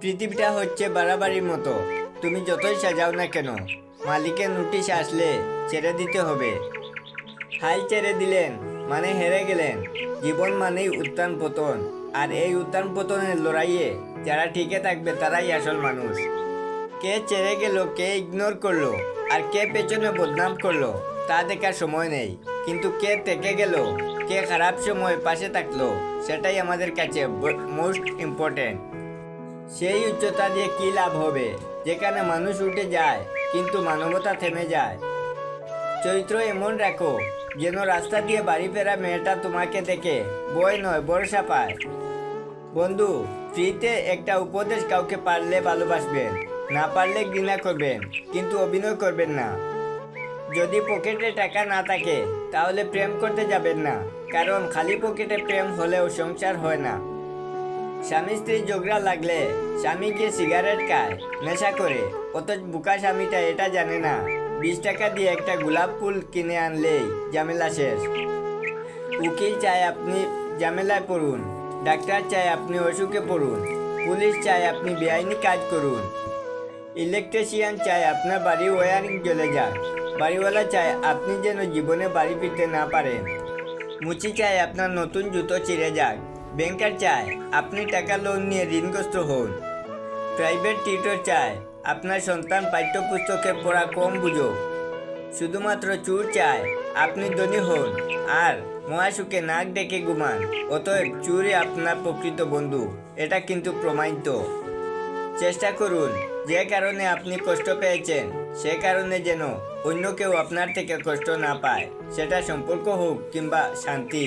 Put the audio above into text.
পৃথিবীটা হচ্ছে বাড়াবাড়ির মতো। তুমি যতই সাজাও না কেন, মালিকের নোটিশ আসলে ছেড়ে দিতে হবে। হাল ছেড়ে দিলেন মানে হেরে গেলেন। জীবন মানেই উত্থান পতন, আর এই উত্থান পতনের লড়াইয়ে যারা টিকে থাকবে তারাই আসল মানুষ। কে ছেড়ে গেল, কে ইগনোর করল, আর কে পেছনে বদনাম করল, তা দেখার সময় নেই। কিন্তু কে থেকে গেল, কে খারাপ সময় পাশে থাকল, সেটাই আমাদের কাছে মোস্ট ইম্পর্টেন্ট সেই উচ্চতা দিয়ে কি লাভ হবে? যেখানে মানুষ উঠে যায়, কিন্তু মানবতা থেমে যায়। চরিত্র এমন রাখো, যেন রাস্তা দিয়ে বাড়ি ফেরা মেয়েটা তোমাকে দেখে বই নয়, ভরসা পায়। বন্ধু, ফ্রিতে একটা উপদেশ কাউকে পারলে ভালোবাসবেন, না পারলে ঘৃণা করবেন, কিন্তু অভিনয় করবেন না। যদি পকেটে টাকা না থাকে, তাহলে প্রেম করতে যাবেন না, কারণ খালি পকেটে প্রেম হলেও সংসার হয় না। স্বামী স্ত্রী ঝগড়া লাগলে স্বামী গিয়ে সিগারেট খায়, নেশা করে। অত বুকা স্বামীটা এটা জানে না। বিশ টাকা দিয়ে একটা গোলাপ ফুল কিনে আনলেই ঝামেলা শেষ। উকিল চায় আপনি ঝামেলায় পড়ুন, ডাক্তার চায় আপনি অসুখে পড়ুন, পুলিশ চায় আপনি বেআইনি কাজ করুন। ইলেকট্রিশিয়ান চায় আপনার বাড়ি ওয়ারিং জ্বলে যাক, বাড়িওয়ালা চায় আপনি যেন জীবনে বাড়ি ফিরতে না পারেন। মুচি চায় আপনার নতুন জুতো চিড়ে যাক ব্যাংকার চায়, আপনি টাকা লোন নিয়ে ঋণগ্রস্ত হন। প্রাইভেট টিউটর চায়, আপনার সন্তান পাঠ্যপুস্তকে পড়া কম বুঝো। শুধুমাত্র চুর চায়, আপনি ধনী হন, আর মহাসুখে নাক ডেকে ঘুমান, অতএব চুরি আপনার প্রকৃত বন্ধু, এটা কিন্তু প্রমাণিত। চেষ্টা করুন, যে কারণে আপনি কষ্ট পেয়েছেন, সে কারণে যেন অন্য কেউ আপনার থেকে কষ্ট না পায়, সেটা সম্পর্ক হোক কিংবা শান্তি।